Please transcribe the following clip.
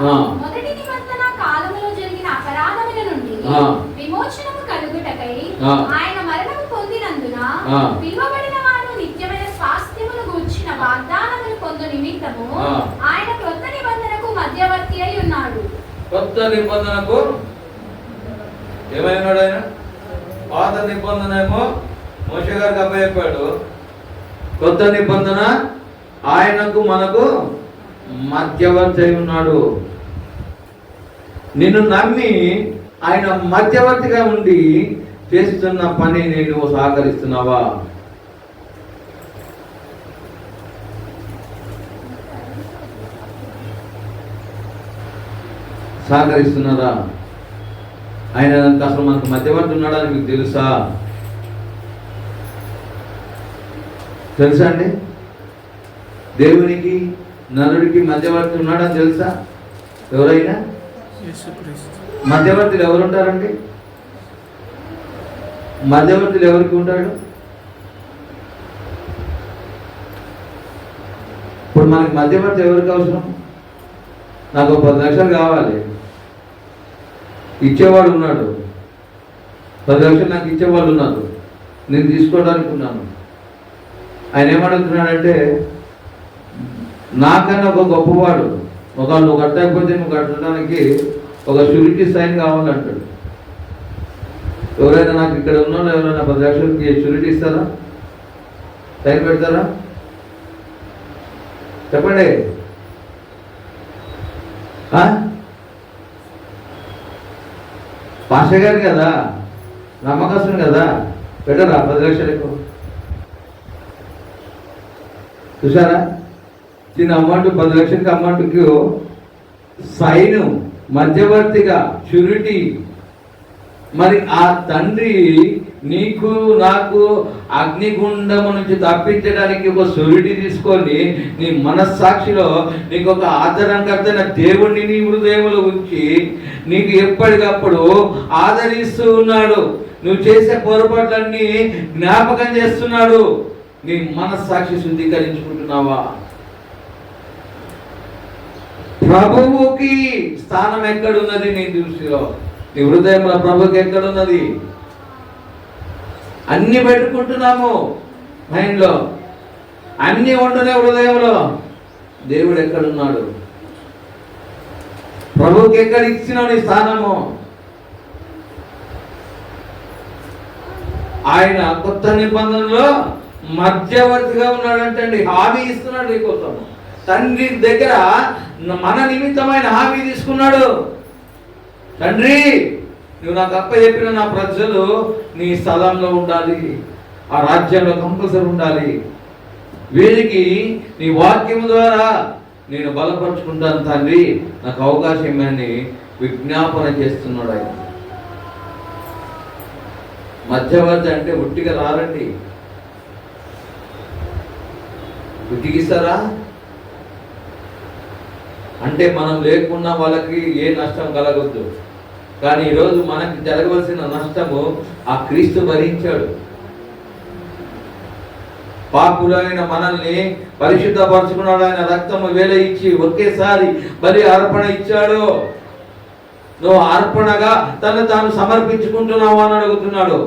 ఆ. మొదటి నిబంధన కాలములో జరిగిన అపరాధముల నుండి. విమోచనము కలుగుటకై. ఆయన మరణము పొందినందున. పిలువబడిన వారు నిత్యమైన స్వాస్థ్యమును గూర్చిన వాగ్దానములు పొందు నిమిత్తము. ఆయన క్రొత్త నిబంధనకు మధ్యవర్తి అయి ఉన్నాడు కొత్త నిబంధనకు ఏమైనాడు ఆయన పాత నిబంధన ఏమో మోష గారికి అప్పచెప్పాడు కొత్త నిబంధన ఆయనకు మనకు మధ్యవర్తి అయి ఉన్నాడు. నిన్ను నమ్మి ఆయన మధ్యవర్తిగా ఉండి చేస్తున్న పని నేను సహకరిస్తున్నావా సహకరిస్తున్నారా ఆయన అసలు మనకు మధ్యవర్తి ఉన్నాడని మీకు తెలుసా? తెలుసా అండి? దేవునికి నరుడికి మధ్యవర్తి ఉన్నాడని తెలుసా? ఎవరైనా? మధ్యవర్తులు ఎవరు ఉంటారండి మధ్యవర్తులు ఎవరికి ఉంటాడు ఇప్పుడు మనకి మధ్యవర్తి ఎవరికి అవసరం? నాకు ఒక పది లక్షలు కావాలి. ఇచ్చేవాడు ఉన్నాడు. పది లక్షలు నాకు ఇచ్చేవాళ్ళు ఉన్నారు నేను తీసుకోవడానికి ఉన్నాను ఆయన ఏమడుగుతున్నాడంటే నాకన్నా ఒక గొప్పవాడు. ఒక నువ్వు కట్టకపోతే నువ్వు కట్టడానికి ఒక షూరిటీ సైన్ కావాలంటాడు. ఎవరైనా నాకు ఇక్కడ ఉన్న ఎవరైనా పది లక్షలకి షూరిటీ ఇస్తారా? సైన్ పెడతారా? చెప్పండి. పాష గారు కదా? నమ్మకస్తుని కదా? పెట్టరా? పది లక్షలకు చూసారా దీని అమౌంట్ పది లక్షలకి అమౌంట్కి సైన్ మధ్యవర్తిగా షూరిటీ. మరి ఆ తండ్రి నీకు నాకు అగ్నిగుండము నుంచి తప్పించడానికి ఒక సూర్యుడి తీసుకొని నీ మనస్సాక్షిలో నీకు ఒక ఆదరణకర్తైన దేవుణ్ణి నీ హృదయంలో ఉంచి నీకు ఎప్పటికప్పుడు ఆదరిస్తూ ఉన్నాడు. నువ్వు చేసే పొరపాట్లన్నీ జ్ఞాపకం చేస్తున్నాడు. నీ మనస్సాక్షి శుద్ధీకరించుకుంటున్నావా? ప్రభువుకి స్థానం ఎక్కడున్నది నీ దృష్టిలో? నీ హృదయంలో ప్రభుకి ఎక్కడున్నది? అన్ని పెట్టుకుంటున్నాము మైండ్లో. అన్ని ఉండనే హృదయంలో. దేవుడు ఎక్కడున్నాడు? ప్రభుకి ఎక్కడ ఇచ్చిన నీ స్థానము? ఆయన కొత్త నిబంధనలో మధ్యవర్తిగా ఉన్నాడంటండి. హామీ ఇస్తున్నాడు నీకోసము కోసం తండ్రి దగ్గర మన నిమిత్తమైన హామీ తీసుకున్నాడు. తండ్రి నువ్వు నాకు అప్ప చెప్పిన నా ప్రజలు నీ స్థలంలో ఉండాలి. ఆ రాజ్యంలో కంపల్సరీ ఉండాలి. వీరికి నీ వాక్యం ద్వారా నేను బలపరుచుకుంటాను తండ్రి. నాకు అవకాశం ఇమ్మని విజ్ఞాపన చేస్తున్నాడు ఆయన. మధ్యవర్తి అంటే ఒట్టిగా రారండి. ఉట్టిగిస్తారా అంటే మనం లేకున్నా వాళ్ళకి ఏ నష్టం కలగొద్దు. కానీ ఈరోజు మనకి జరగవలసిన నష్టము ఆ క్రీస్తు భరించాడు. పాపులైన మనల్ని పరిశుద్ధపరచుకున్నాడు. ఆయన రక్తము వేల ఇచ్చి ఒకేసారి బలి అర్పణ ఇచ్చాడు. నువ్వు అర్పణగా తను తాను సమర్పించుకుంటున్నావు అని అడుగుతున్నాడు.